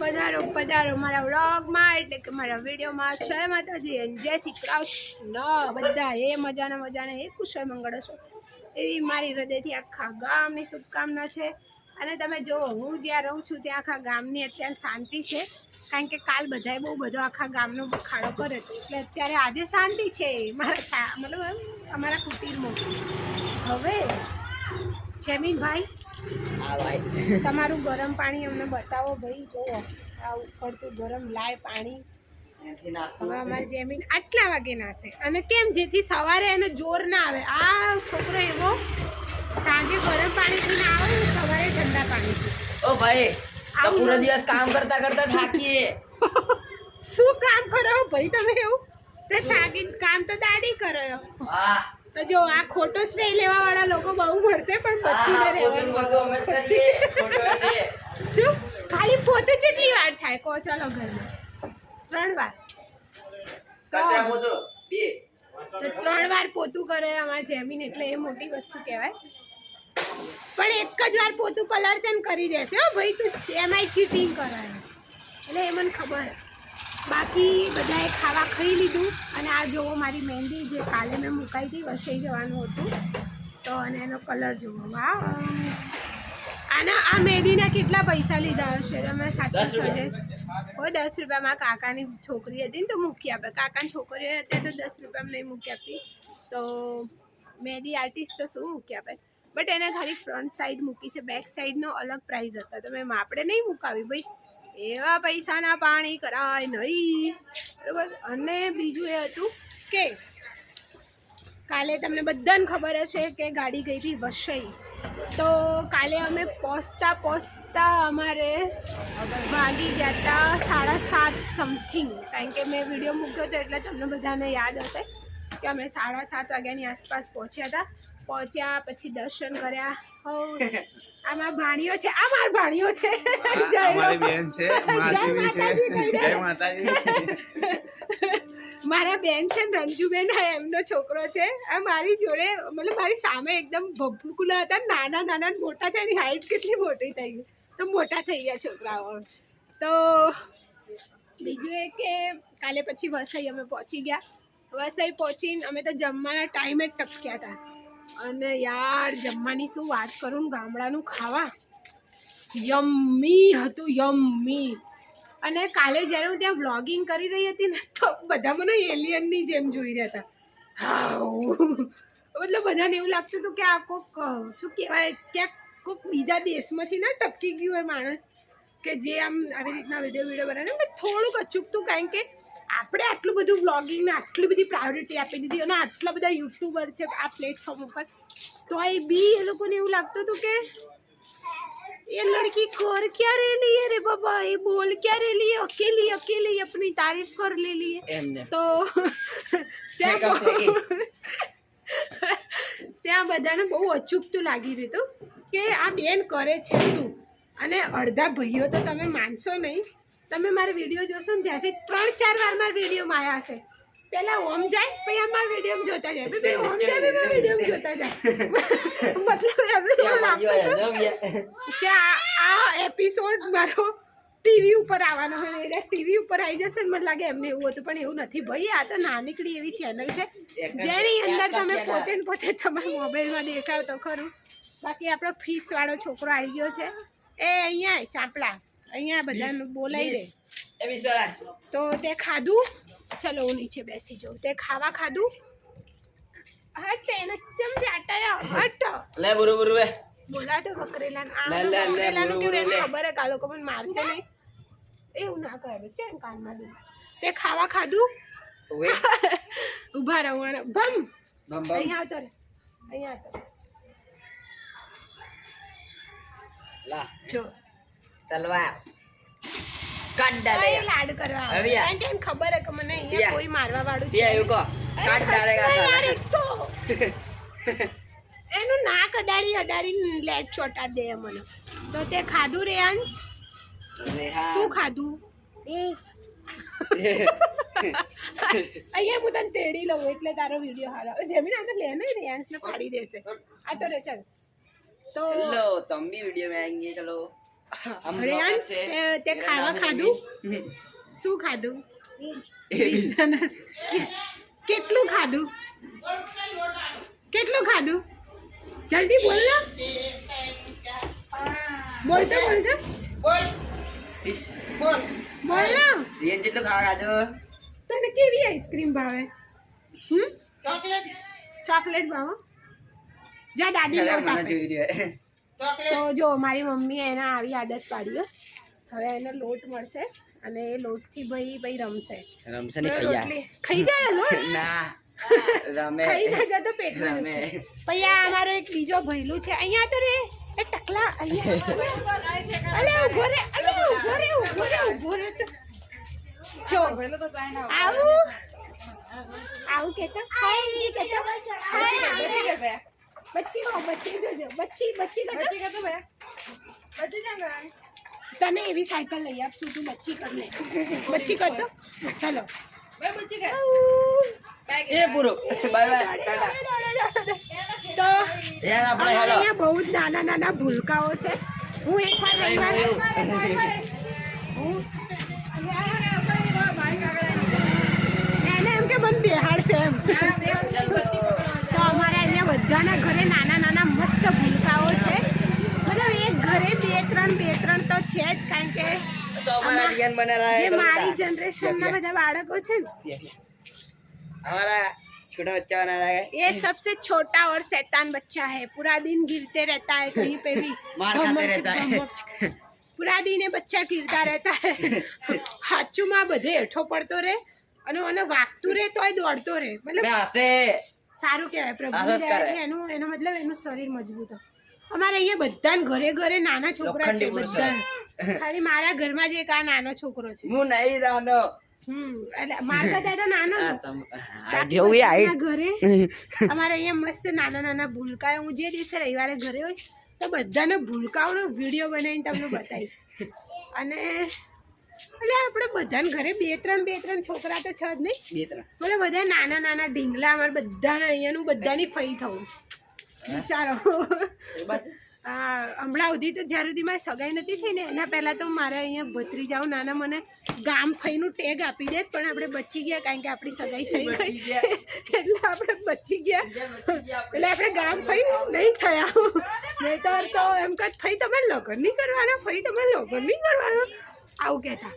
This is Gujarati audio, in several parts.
પધારો પધારો મારા વ્લોગમાં, એટલે કે મારા વિડીયોમાં. જય માતાજી અને જય શ્રી કૃષ્ણ. બધા એ મજાના મજાના એ કુશળ મંગળ છો એવી મારી હૃદયથી આખા ગામની શુભકામના છે. અને તમે જુઓ, હું જ્યાં રહું છું ત્યાં આખા ગામની અત્યારે શાંતિ છે. કારણ કે કાલ બધાએ બહુ બધો આખા ગામનો બખાડો કર્યો હતો. એટલે અત્યારે આજે શાંતિ છે. મારા મતલબ અમારા કુટીરમાં. હવે, જેમીનભાઈ ભાઈ તમારું ગરમ પાણી અમને બતાવો ભાઈ જોવો આ ઉકળતું ગરમ લાય પાણી. હવે અમારી જેમીન આટલા વાગે નાશે અને કેમ જેથી સવારે એને જોર ના આવે. આ છોકરો એવો સાંજે ગરમ પાણીથી ના આવે ને સવારે ઠંડા પાણીથી ઓ ભાઈ તો પૂરો દિવસ કામ કરતા કરતા થાકીએ. શું કામ કરો ભાઈ તમે એવું? તે થાકીને કામ તો દાદી કરો. વાહ. તો જો આ ખોટો સ્ટ્રે લેવા વાળા લોકો બહુ મળશે પણ પછી ને રહેવાનું. શું? ખાલી પોતે કેટલી વાર થાય કહો ચાલો ઘરમાં. ત્રણ વાર. તો ત્રણ વાર પોતું કરે અમારા જેમીન એટલે એ મોટી વસ્તુ કહેવાય. પણ એક જ વાર પોતું પલરશે ને કરી દેશે. હો ભાઈ તું એમાંય ચીટિંગ કરાય. એટલે એ મને ખબર. બાકી બધાએ ખાવા ખાઈ લીધું અને આ જોવો મારી મહેંદી જે કાલે મેં મુકાઈ હતી વસાઈ જવાનું હતું. તો અને એનો કલર જોવો વાહ આના આ મહેંદીના કેટલા પૈસા લીધા હશે? તમે સાચું. સજેસ્ટ ઓ દસ રૂપિયામાં કાકાની છોકરી હતી ને તો મૂકી આપે. કાકાની છોકરી હતી તો દસ રૂપિયામાં નહીં મૂકી આપતી. તો મહેંદી આર્ટિસ્ટ તો શું મૂકી આપે? બટ એને ખાલી ફ્રન્ટ સાઈડ મૂકી છે. બેક સાઈડનો અલગ પ્રાઇસ હતો. તો મેં આપણે નહીં મુકાવી. ભાઈ એવા પૈસાના પાણી કરાય નહીં. બરાબર? અને બીજું એ હતું કે કાલે તમને બધાને ખબર હશે કે ગાડી ગઈ હતી વસઈ. તો કાલે અમે પહોંચતા પહોંચતા અમારે વાગી ગયા હતા સાડા સાત સમથિંગ. કારણ કે મેં વીડિયો મૂક્યો હતો એટલે તમને બધાને યાદ હશે. કે અમે સાડા સાત વાગ્યાની આસપાસ પહોંચ્યા હતા. પહોંચ્યા પછી દર્શન કર્યા. આમાં ભાણીઓ છે. આ માર ભાણીઓ છે. જય બેન છે જય માતાજી મારા બેન છે રંજુબેન એમનો છોકરો છે. આ મારી જોડે મતલબ મારી સામે એકદમ ભભૂકુલા હતા. નાના નાના મોટા થયા એની હાઈટ કેટલી મોટી થઈ ગઈ. તો મોટા થઈ ગયા છોકરાઓ. તો બીજું એ કે કાલે પછી વસઈ અમે પહોંચી ગયા. વસઈ પહોંચીને અમે તો જમવાના ટાઈમે જ ટપક્યા હતા. અને યાર, જમવાની શું વાત કરું ગામડાનું ખાવા. યમ્મી હતું, યમ્મી. અને કાલે જ્યારે હું ત્યાં વ્લોગિંગ કરી રહી હતી ને, તો બધા મને એલિયનની જેમ જોઈ રહ્યા હતા. હા મતલબ બધાને એવું લાગતું હતું કે આ કોક શું કહેવાય, ક્યાંક કોક બીજા દેશમાંથી ના ટપકી ગયું હોય માણસ. કે જે આમ આવી રીતના વીડિયો વીડિયો બનાવે થોડુંક અચૂકતું, કારણ કે આપણે આટલું બધું બ્લોગિંગને આટલી બધી પ્રાયોરિટી આપી દીધી અને આટલા બધા યુટ્યુબર છે આ પ્લેટફોર્મ ઉપર તો એ બી એ લોકોને એવું લાગતું હતું કે એ લડકી કર ક્યારે લીએ રે બાબા? એ બોલ ક્યારે લીએ અકેલી અકેલી અપની તારીફ કર લે લીએ તો ત્યાં બધાને બહુ અચૂકતું લાગી રહ્યું હતું કે આ બેન કરે છે શું? અને અડધા ભાઈઓ તો તમે માનશો નહીં તમે મારા વીડિયો જોશો ને ત્યાંથી ત્રણ ચાર વાર મારા વિડીયોમાં આવ્યા છે પેલા ઓમ જાય પછી અમારા વીડિયો જોતા જાય. પછી ઓમ જાય પછી વીડિયો જોતા જાય. મતલબ એમને. કે આ આ એપિસોડ મારો ટીવી ઉપર આવવાનો હોય એટલે ટીવી ઉપર આવી જશે ને મને લાગે એમને એવું હતું પણ એવું નથી. ભાઈ આ તો નાનકડી એવી ચેનલ છે. જેની અંદર તમે પોતે ને પોતે તમારા મોબાઈલમાં દેખાવ તો ખરું. બાકી આપણો ફીસ વાળો છોકરો આવી ગયો છે. એ અહીંયા ચાપલા. અહીંયા બધાને બોલાવી દે. તો તે ખાધું? ચલો હું નીચે બેસી જાઉં. તે ખાવા ખાધું? હટ એને ચમ જાટાયા હટ. લે બુરુ બુરુ બે બોલા તો બકરેલા લે, લે, લે, વકરેલાનું બોલો, કેવું એને ખબર હે કે આ લોકો મને મારશે નહીં? એવું ના કરે. છે કાનમાં દુખ તે ખાવા ખાધું? ઊભા રહો ભમ. અહીંયા આવતો રે અહીંયા આવતો લા. જો. તલવાર. નાક અડાડી અડાડી લેટ ચોટા તો તે ખાધું રેહાન્સ શું ખાધું? અહીંયા હું તેડી લઉં એટલે તારો વીડિયો હારો જેમીન આને લે ને રેહાન્સ ને પાડી દેશે. આ તો રે ચાલ. તો તમ બી વીડિયો મેં આएंगे ચલો. આમ તે- તે ખાવા ખાધું? શું ખાધું? કેટલું ખાધું? કેટલું ખાધું? જલ્દી બોલ ને. બોલતો બોલતો ઈશ. બોલ. ને. રિયન જેટલું ખાવા ખાધું. તને કેવી આઈસ્ક્રીમ ભાવે? હમ? ચોકલેટ. ભાવે? જા દાદી મને આપે જોઈ રહ્યો તો જો મારી મમ્મીએ એને આવી આદત પાડી હવે એને લોટ મળશે અને એ લોટથી ભાઈ ભાઈ રમશે. રમશે ને ખાઈ જાય લોટ ના. રમે. ખાઈ ના જતો પેટ રમે. પછી આ અમારો એક બીજો ભઈલું છે. અહીંયા તો રે એ ટકલા અહીંયા અલે ઊભો રે અલે ઊભો રે ઊભો રે ઊભો રે તો. જો આવું. આવું કેતો? હાયની કેતો હાય બચ્ચી માં બચ્ચી જોજો બચ્ચી બચ્ચી કેતો તને એવી સાયકલ લઈ આપશું તું બચ્ચી કર લે બચ્ચી કરતો? ચલો. એ પૂરો. Bye bye. ટાટા. તો યાર આપણે હેલો. અહીંયા બહુ જ નાના નાના ભૂલકાઓ છે. હું એકવાર રવિવારે હું એને એમ કે મને બેહાડશે એમ. બધાના ઘરે નાના નાના મસ્ત ભૂલકાઓ છે મતલબ એક ઘરે બે ત્રણ બે ત્રણ તો છે જ કારણ કે તો અમારા રિયન બને રહે જે તો મારી બધા. જનરેશનના બધા બાળકો છે ને યા, યા. हमारा छोटा बच्चा बना रहा है ये सबसे छोटा और शैतान बच्चा है पूरा दिन गिरते रहता है कहीं पे भी मार खाते बम बम रहता है। बम बम। પૂરા દિન એ બચ્ચા કીરતા રહેતા હે હાચુમાં બધે હેઠો પડતો રહે અને અને વાગતું રહે તોય દોડતો રહે મતલબ मैं हंसे સારું કહેવાય પ્રભુ એટલે એનું એનો મતલબ એનું શરીર મજબૂત અમારે અહીંયા બધા ઘરે ઘરે નાના છોકરા છે બધા ખાલી મારા ઘરમાં જે એક આ નાનો છોકરો છે. હું નહીં નાનો. એટલે મારા દાદા નાનો ઘરે અમારે અહીંયા મસ્ત નાના નાના ભૂલકાઓ હું જે દિવસે રવિવારે ઘરે હોય તો બધાને ભૂલકાઓનો વીડિયો બનાવીને તમને બતાવીશ. અને એટલે આપણે બધાને ઘરે બે ત્રણ બે ત્રણ છોકરા તો છે જ નહીં. બે ત્રણ. બોલે બધા નાના નાના ઢીંગલા અમારે બધાને અહીંયાનું બધાની ફઈ થવું. વિચારો. આ હમણાં સુધી તો જ્યાર સુધી મારી સગાઈ નથી થઈ ને એના પહેલાં તો મારે અહીંયા ભત્રી જાઉં નાના મને ગામ ફઈનું ટેગ આપી દે પણ આપણે બચી ગયા કારણ કે આપણી સગાઈ થઈ ગઈ. એટલે આપણે બચી ગયા. એટલે આપણે ગામ ફઈ નહીં થયા. નહીતર તો એમ કે ફઈ તમે લગ્ન નહીં કરવાના ફઈ તમે લગ્ન નહીં કરવાના. આવું કહેતા.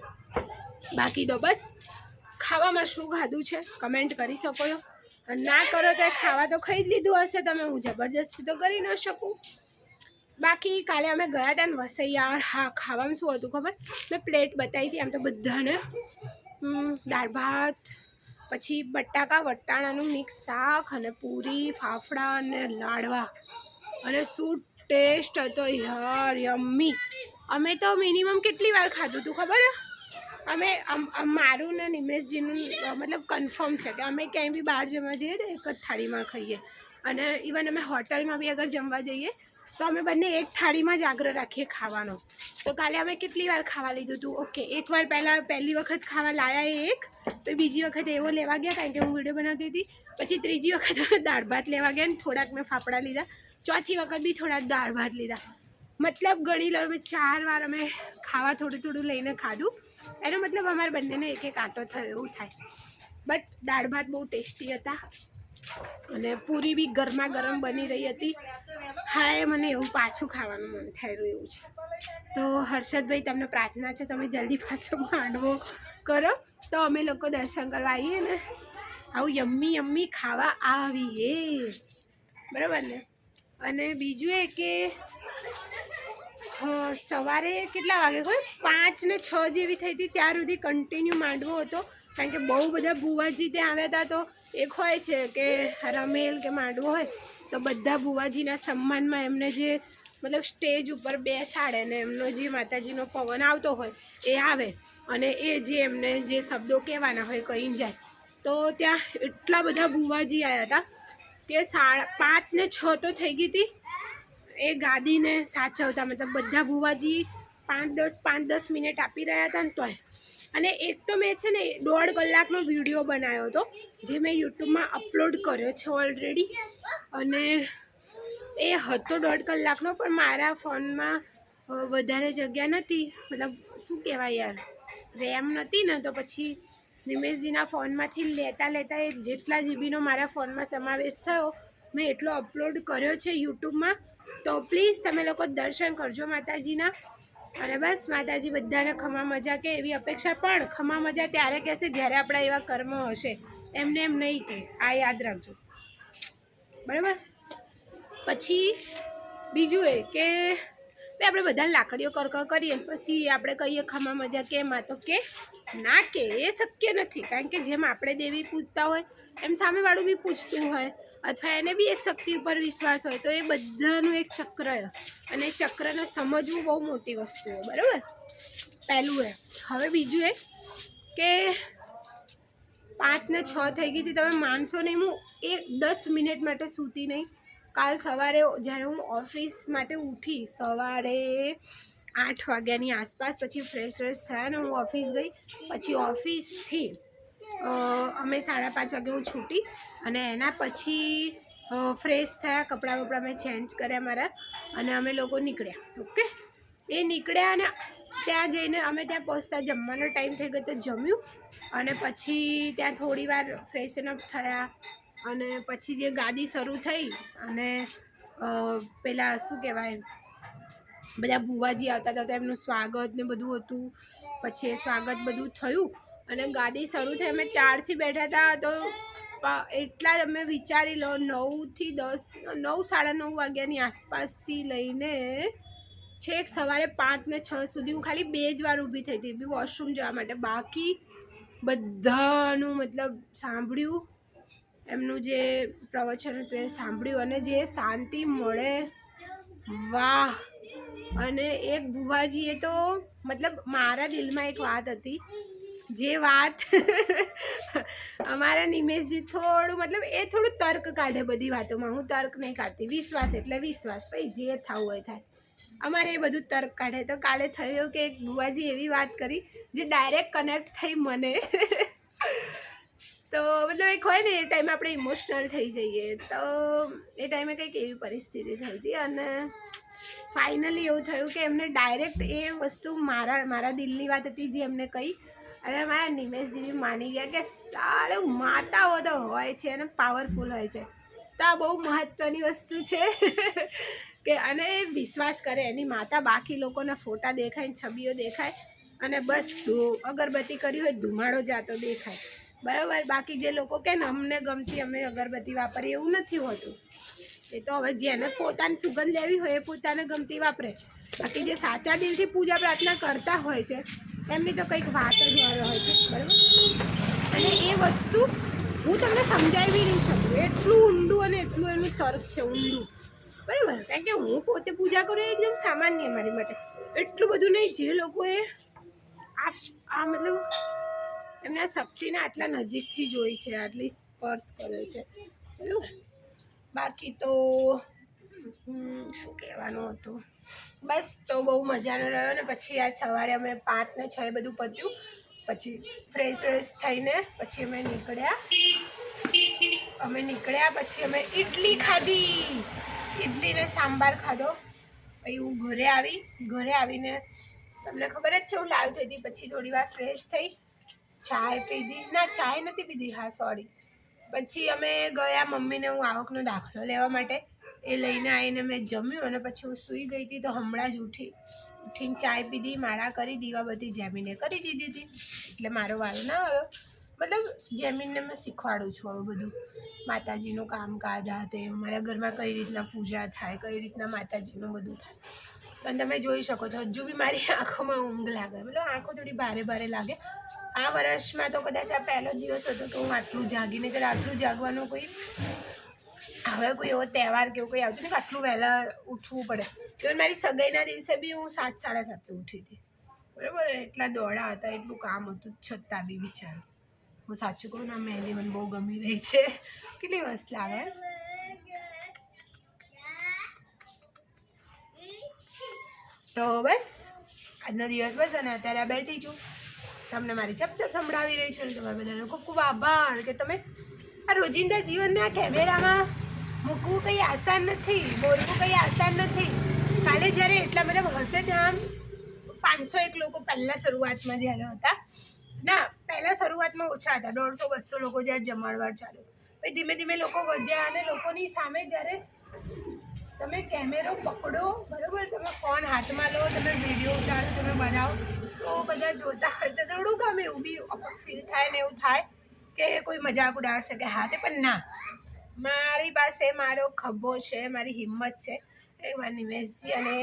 બાકી તો બસ, ખાવામાં શું ખાધું છે કમેન્ટ કરી શકો છો. ના કરો તો ખાવા તો ખાઈ જ લીધું હશે તમે, હું જબરજસ્તી તો કરી ન શકું. બાકી કાલે અમે ગયા હતા ને વસૈયા હા ખાવામાં શું હતું ખબર? મેં પ્લેટ બતાવી હતી આમ તો બધાને. દાળ ભાત, પછી બટાકા, વટાણાનું મિક્સ શાક અને પૂરી, ફાફડા અને લાડવા. અને શું ટેસ્ટ હતો યાર, યમ્મી. અમે તો મિનિમમ કેટલી વાર ખાધું હતું ખબર? અમે મારું ને નિમેશજીનું મતલબ કન્ફર્મ છે કે અમે ક્યાંય બી બહાર જમવા જઈએ તો એક જ થાળીમાં ખાઈએ. અને ઇવન અમે હોટલમાં બી અગર જમવા જઈએ, તો અમે બંને એક થાળીમાં જ આગ્રહ રાખીએ ખાવાનો. તો કાલે અમે કેટલી વાર ખાવા લીધું હતું ઓકે એકવાર પહેલાં, પહેલી વખત ખાવા લાયા એક, તો બીજી વખત એવો લેવા ગયા કારણ કે હું વીડિયો બનાવતી હતી. પછી ત્રીજી વખત અમે દાળ ભાત લેવા ગયા ને થોડાક મેં ફાફડા લીધા. ચોથી વખત બી થોડાક દાળ ભાત લીધા. મતલબ ગણી લો, અમે ચાર વાર અમે ખાવા થોડું થોડું લઈને ખાધું. એનો મતલબ અમારે બંનેને એક એક આંટો થયો એવું થાય. બટ દાળ ભાત બહુ ટેસ્ટી હતા. અને પૂરી બી ગરમા ગરમ બની રહી હતી. હા એ મને એવું પાછું ખાવાનું મન રહ્યું એવું છે. તો હર્ષદભાઈ, તમને પ્રાર્થના છે તમે જલ્દી પાછો માંડવો કરો. તો અમે લોકો દર્શન કરવા આવીએ ને. આવું યમ્મી યમ્મી ખાવા આવીએ. બરાબર ને? અને બીજું એ કે સવારે કેટલા વાગે કોઈ પાંચ ને છ જેવી થઈ હતી. ત્યાં સુધી કન્ટિન્યુ માંડવો હતો. કારણ કે બહુ બધા ભુવાજી ત્યાં આવ્યા હતા તો એક હોય છે કે રમેલ કે માંડવો હોય, તો બધા ભુવાજીના સન્માનમાં એમને જે મતલબ સ્ટેજ ઉપર બેસાડે ને એમનો જે માતાજીનો પવન આવતો હોય એ આવે અને એ જે એમને જે શબ્દો કહેવાના હોય કહીને જાય. તો ત્યાં એટલા બધા ભુવાજી આવ્યા હતા કે સાડા પાંચ ને છ તો થઈ ગઈ હતી. એ ગાદીને સાચવતા, મતલબ બધા ભુવાજી પાંચ દસ પાંચ દસ મિનિટ આપી રહ્યા હતા ને તોય. અને એક તો મેં છે ને દોઢ કલાકનો વીડિયો બનાવ્યો હતો, જે મેં યુટ્યુબમાં અપલોડ કર્યો છે ઓલરેડી અને એ હતો દોઢ કલાકનો, પણ મારા ફોનમાં વધારે જગ્યા નથી. મતલબ શું કહેવાય યાર રેમ નથી ને તો પછી નિમેશજીના ફોનમાંથી લેતા લેતા એ જેટલા જીબીનો મારા ફોનમાં સમાવેશ થયો, મેં એટલો અપલોડ કર્યો છે યુટ્યુબમાં તો પ્લીઝ તમે લોકો દર્શન કરજો માતાજીના. અને બસ માતાજી બધાને ખમા મજા કે એવી અપેક્ષા પણ ખમા મજા ત્યારે કહેશે જ્યારે આપણા એવા કર્મ હશે. એમને એમ નહીં કે, આ યાદ રાખજો. બરાબર? પછી બીજું એ કે બે આપણે બધા લાકડીઓ કરકર કરીએ. પછી આપણે કહીએ ખમા મજા કેમ આ તો કે, ના કે, એ શક્ય નથી. કારણ કે જેમ આપણે દેવી પૂજતા હોય, એમ સામેવાળું બી પૂછતું હોય. અથવા એને બી એક શક્તિ ઉપર વિશ્વાસ હોય, તો એ બધાનું એક ચક્ર અને ચક્રને સમજવું બહુ મોટી વસ્તુ છે બરાબર? પહેલું એ. હવે બીજું એ કે પાંચ ને છ થઈ ગઈ હતી, તમે માનશો નહીં, હું એક દસ મિનિટ માટે સૂતી નહીં. કાલ સવારે જ્યારે હું ઓફિસ માટે ઉઠી, સવારે આઠ વાગ્યાની આસપાસ, પછી ફ્રેશ ફ્રેશ થયા ને હું ઓફિસ ગઈ, પછી ઓફિસથી અમે સાડા પાંચ વાગે હું છૂટી અને એના પછી ફ્રેશ થયા, કપડાં વપડાં મેં ચેન્જ કર્યા મારા અને અમે લોકો નીકળ્યા, ઓકે? એ નીકળ્યા અને ત્યાં જઈને અમે ત્યાં પહોંચતા, જમવાનો ટાઈમ થઈ ગયો તો જમ્યું અને પછી ત્યાં થોડી વાર ફ્રેશન અપ થયા અને પછી જે ગાડી શરૂ થઈ અને પેલા શું કહેવાય, બધા બુવાજી આવતા હતા એમનું સ્વાગત ને બધું હતું, પછી એ સ્વાગત બધું થયું અને ગાડી શરૂ થઈ, અમે ચારથી બેઠા હતા, તો એટલા અમે વિચારી લો, નવથી દસ, નવ સાડા નવ વાગ્યાની આસપાસથી લઈને છેક સવારે પાંચ ને છ સુધી હું ખાલી બે જ વાર ઊભી થઈ હતી વોશરૂમ જવા માટે. બાકી બધાનું મતલબ સાંભળ્યું, એમનું જે પ્રવચન હતું એ સાંભળ્યું અને જે શાંતિ મળે, વાહ! અને એક ભુવાજીએ તો મતલબ મારા દિલમાં એક વાત હતી જે વાત અમારા નિમેશજી થોડું, મતલબ એ થોડું તર્ક કાઢે બધી વાતોમાં. હું તર્ક નહીં કાઢતી, વિશ્વાસ એટલે વિશ્વાસ ભાઈ જે થવું હોય થાય. અમારે એ બધું તર્ક કાઢે. તો કાલે થયું કે એક બુવાજી એવી વાત કરી, જે ડાયરેક્ટ કનેક્ટ થઈ મને. તો મતલબ એક હોય ને, એ ટાઈમે આપણે ઇમોશનલ થઈ જઈએ. તો એ ટાઈમે કંઈક એવી પરિસ્થિતિ થઈ હતી અને ફાઇનલી એવું થયું કે એમને ડાયરેક્ટ એ વસ્તુ મારા મારા દિલની વાત હતી જે એમને કહી. અને મારા નિમેશજીબી માની ગયા કે સારું માતાઓ તો હોય છે અને પાવરફુલ હોય છે. તો આ બહુ મહત્ત્વની વસ્તુ છે. કે અને એ વિશ્વાસ કરે, એની માતા બાકી લોકોના ફોટા દેખાય છબીઓ દેખાય અને બસ અગરબત્તી કરી હોય, ધુમાડો જાતો દેખાય. બરાબર? બાકી જે લોકો કે ને અમને ગમતી અમે અગરબત્તી વાપરીએ એવું નથી હોતું. એ તો હવે જેને પોતાની સુગંધ લેવી હોય એ પોતાને ગમતી વાપરે. બાકી જે સાચા દિલથી પૂજા પ્રાર્થના કરતા હોય છે, એમની તો કંઈક વાત જ હોય છે, બરાબર? અને એ વસ્તુ હું તમને સમજાવી નહીં શકું. એટલું ઊંડું અને એટલું એનું તર્ક છે, ઊંડું. બરાબર? કારણ કે હું પોતે પૂજા કરું એ એકદમ સામાન્ય મારી માટે. એટલું બધું નહીં, જે લોકોએ આ આ મતલબ એમને આ શક્તિને આટલા નજીકથી જોઈ છે, આટલી સ્પર્શ કર્યો છે. બરાબર? બાકી તો શું કહેવાનું હતું? બસ તો બહુ મજાનો રહ્યો ને, પછી આજ સવારે અમે પાંચ ને છ બધું પત્યું, પછી ફ્રેશ ફ્રેશ થઈને પછી અમે નીકળ્યા. અમે નીકળ્યા, પછી અમે ઇડલી ખાધી. ઇડલી ને સાંભાર ખાધો. પછી હું ઘરે આવી, ઘરે આવીને તમને ખબર જ છે, હું લાવી થઈ હતી પછી થોડી વાર ફ્રેશ થઈ. ચાય પીધી ના, ચાય નથી પીધી, હા સોરી પછી અમે ગયા મમ્મીને હું આવકનો દાખલો લેવા માટે. એ લઈને આવીને મેં જમ્યું અને પછી હું સૂઈ ગઈ હતી તો હમણાં જ ઉઠી, ઉઠીને ચાય પીધી, માળા કરી, દીવા બધી જેમીને કરી દીધી હતી. એટલે મારો વારો ના આવ્યો. મતલબ જેમીનને મેં શીખવાડું છું હવે બધું. માતાજીનું કામકાજ આ તે, મારા ઘરમાં કઈ રીતના પૂજા થાય, કઈ રીતના માતાજીનું બધું થાય. તો તમે જોઈ શકો છો, હજુ બી મારી આંખોમાં ઊંઘ લાગે. મતલબ આંખો થોડી ભારે ભારે લાગે. આ વર્ષમાં તો કદાચ આ પહેલો દિવસ હતો કે હું આટલું જાગીને કે આટલું જાગવાનો કોઈ હવે કોઈ એવો તહેવાર કે એવું કોઈ આવતું કે આટલું વહેલા ઉઠવું પડે. ઇવન મારી સગાઈના દિવસે બી હું સાત, સાડા સાતે ઉઠી હતી. બરાબર? એટલા દોડા હતા, એટલું કામ હતું, છતાં બી વિચાર. હું સાચું કહું ને મહેંદી મને બહુ ગમી રહી છે. કેટલી મસ્ત લાગે. તો બસ, આજનો દિવસ બસ અને અત્યારે બેઠી છું. તમને મારી ચપચપ સંભળાવી રહી છું તમારા બધાનો ખૂબ ખૂબ આભાર કે તમે આ રોજિંદા જીવનને કેમેરામાં મૂકવું કંઈ આસાન નથી બોલવું કંઈ આસાન નથી. કાલે જ્યારે એટલા બધા હશે ત્યાં પાંચસો એક લોકો પહેલાં શરૂઆતમાં જ્યારે હતા. ના, પહેલાં શરૂઆતમાં ઓછા હતા, દોઢસો, બસો લોકો જ્યારે જમાડવાર ચાલુ. પછી ધીમે ધીમે લોકો વધ્યા અને લોકોની સામે જ્યારે તમે કેમેરો પકડો, બરાબર? તમે ફોન હાથમાં લો, તમે વીડિયો ઉતારો, તમે બનાવો. તો બધા જોતા હોય તો થોડું ગમે એવું બી ફીલ થાય ને એવું થાય કે કોઈ મજાક ઉડાડશે કે હા તે પણ ના. મારી પાસે મારો ખભો છે, મારી હિંમત છે. એ મારા નિમેશજી અને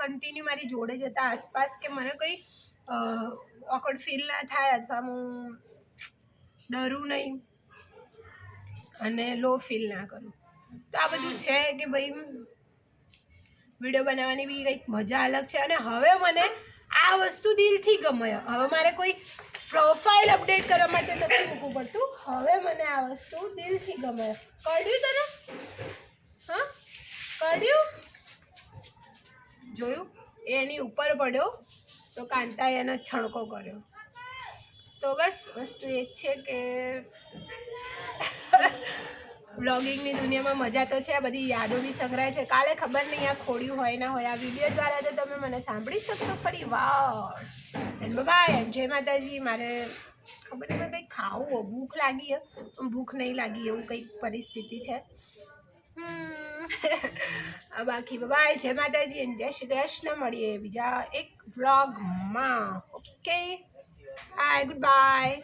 કન્ટિન્યુ મારી જોડે જતા આસપાસ કે મને કંઈ ઓકડ ફીલ ના થાય અથવા હું ડરું નહીં અને લો ફીલ ના કરું. તો આ બધું છે કે ભાઈ, વીડિયો બનાવવાની બી કંઈક મજા અલગ છે અને હવે મને આ વસ્તુ દિલથી ગમે. હવે મારે કોઈ પ્રોફાઇલ અપડેટ કરવા માટે નથી મૂકવું પડતું. હવે મને આ વસ્તુ દિલથી ગમે. કળ્યું તને? હા? કળ્યું જોયું? એની ઉપર પડ્યો. તો કાંતાએ એનો છણકો કર્યો. તો બસ, વસ્તુ એ છે કે બ્લોગિંગની દુનિયામાં મજા તો છે, આ બધી યાદો બી સંગ્રહાય છે. કાલે ખબર નહીં આ ખોડ્યું હોય ના હોય, આ વીડિયો દ્વારા તો તમે મને સાંભળી શકશો ફરી વાવ એન્ડ બાય જય માતાજી. મારે ખબર નહીં કંઈક ખાવું ભૂખ લાગી પણ ભૂખ નહીં લાગી એવું કંઈક પરિસ્થિતિ છે. બાકી બાય જય માતાજી અને જય શ્રી કૃષ્ણ. મળીએ બીજા એક બ્લોગમાં ઓકે હાય ગુડ બાય